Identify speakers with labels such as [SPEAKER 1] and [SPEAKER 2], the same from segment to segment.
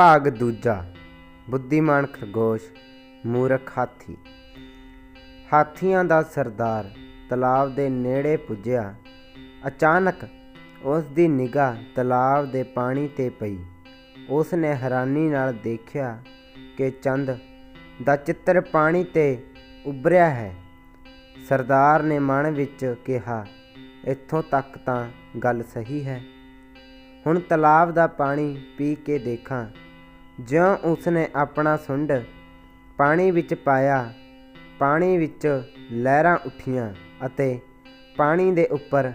[SPEAKER 1] ਭਾਗ ਦੂਜਾ, ਬੁੱਧੀਮਾਨ ਖਰਗੋਸ਼, ਮੂਰਖ ਹਾਥੀ। ਹਾਥੀਆਂ ਦਾ ਸਰਦਾਰ ਤਲਾਬ ਦੇ ਨੇੜੇ ਪੁੱਜਿਆ। ਅਚਾਨਕ ਉਸ ਦੀ ਨਿਗਾਹ ਤਲਾਬ ਦੇ ਪਾਣੀ ਤੇ ਪਈ। ਉਸ ਨੇ ਹੈਰਾਨੀ ਨਾਲ ਦੇਖਿਆ ਕਿ ਚੰਦ ਦਾ ਚਿੱਤਰ ਪਾਣੀ ਤੇ ਉੱਭਰਿਆ ਹੈ। ਸਰਦਾਰ ਨੇ ਮਨ ਵਿੱਚ ਕਿਹਾ, ਇੱਥੋਂ ਤੱਕ ਤਾਂ ਗੱਲ ਸਹੀ ਹੈ। ਹੁਣ ਤਲਾਬ ਦਾ ਪਾਣੀ ਪੀ ਕੇ ਦੇਖਾਂ। ਜਿਉਂ ਉਸਨੇ ਆਪਣਾ ਸੁੰਡ ਪਾਣੀ ਵਿੱਚ ਪਾਇਆ, ਪਾਣੀ ਵਿੱਚ ਲਹਿਰਾਂ ਉੱਠੀਆਂ ਅਤੇ ਪਾਣੀ ਦੇ ਉੱਪਰ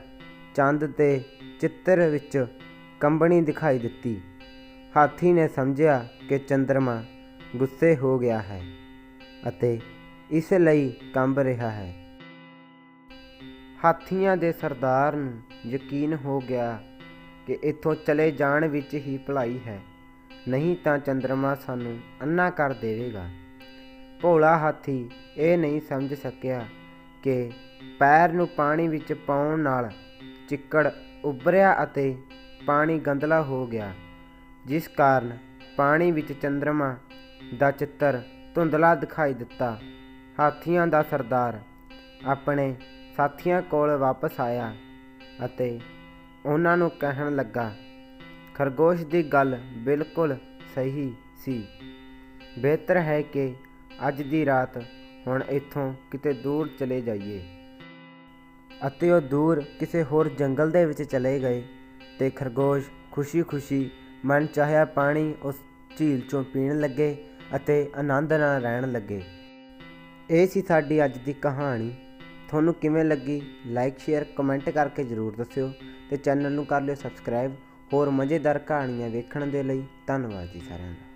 [SPEAKER 1] ਚੰਦ ਤੇ ਚਿੱਤਰ ਵਿੱਚ ਕੰਬਣੀ ਦਿਖਾਈ ਦਿੱਤੀ। ਹਾਥੀ ਨੇ ਸਮਝਿਆ ਕਿ ਚੰਦਰਮਾ ਗੁੱਸੇ ਹੋ ਗਿਆ ਹੈ ਅਤੇ ਇਸ ਲਈ ਕੰਬ ਰਿਹਾ ਹੈ। ਹਾਥੀਆਂ ਦੇ ਸਰਦਾਰ ਨੂੰ ਯਕੀਨ ਹੋ ਗਿਆ ਕਿ ਇੱਥੋਂ ਚਲੇ ਜਾਣ ਵਿੱਚ ਹੀ ਭਲਾਈ ਹੈ। ਨਹੀਂ ਤਾਂ ਚੰਦਰਮਾ ਸਾਨੂੰ ਅੰਨਾ ਕਰ ਦੇਵੇਗਾ। ਭੋਲਾ ਹਾਥੀ ਇਹ ਨਹੀਂ ਸਮਝ ਸਕਿਆ ਕਿ ਪੈਰ ਨੂੰ ਪਾਣੀ ਵਿੱਚ ਪਾਉਣ ਨਾਲ ਚਿੱਕੜ ਉੱਭਰਿਆ ਅਤੇ ਪਾਣੀ ਗੰਦਲਾ ਹੋ ਗਿਆ, ਜਿਸ ਕਾਰਨ ਪਾਣੀ ਵਿੱਚ ਚੰਦਰਮਾ ਦਾ ਚਿੱਤਰ ਧੁੰਦਲਾ ਦਿਖਾਈ ਦਿੱਤਾ। ਹਾਥੀਆਂ ਦਾ ਸਰਦਾਰ ਆਪਣੇ ਸਾਥੀਆਂ ਕੋਲ ਵਾਪਸ ਆਇਆ ਅਤੇ ਉਹਨਾਂ ਨੂੰ ਕਹਿਣ ਲੱਗਾ ਖਰਗੋਸ਼ ਦੀ ਗੱਲ ਬਿਲਕੁਲ ਸਹੀ ਸੀ। ਬਿਹਤਰ ਹੈ ਕਿ ਅੱਜ ਦੀ ਰਾਤ ਹੁਣ ਇੱਥੋਂ ਕਿਤੇ ਦੂਰ ਚਲੇ ਜਾਈਏ। ਅਤੇ ਉਹ ਦੂਰ ਕਿਸੇ ਹੋਰ ਜੰਗਲ ਦੇ ਵਿੱਚ ਚਲੇ ਗਏ ਤੇ ਖਰਗੋਸ਼ ਖੁਸ਼ੀ-ਖੁਸ਼ੀ ਮਨ ਚਾਹਿਆ ਪਾਣੀ ਉਸ ਝੀਲ ਚੋਂ ਪੀਣ ਲੱਗੇ ਅਤੇ ਆਨੰਦ ਨਾਲ ਰਹਿਣ ਲੱਗੇ। ਇਹ ਸੀ ਸਾਡੀ ਅੱਜ ਦੀ ਕਹਾਣੀ। ਤੁਹਾਨੂੰ ਕਿਵੇਂ ਲੱਗੀ? ਲਾਈਕ ਸ਼ੇਅਰ ਕਮੈਂਟ ਕਰਕੇ ਜ਼ਰੂਰ ਦੱਸਿਓ ਤੇ ਚੈਨਲ ਨੂੰ ਕਰ ਲਿਓ ਸਬਸਕ੍ਰਾਈਬ ਹੋਰ ਮਜ਼ੇਦਾਰ ਕਹਾਣੀਆਂ ਵੇਖਣ ਦੇ ਲਈ ਧੰਨਵਾਦ ਜੀ ਸਾਰਿਆਂ ਦਾ।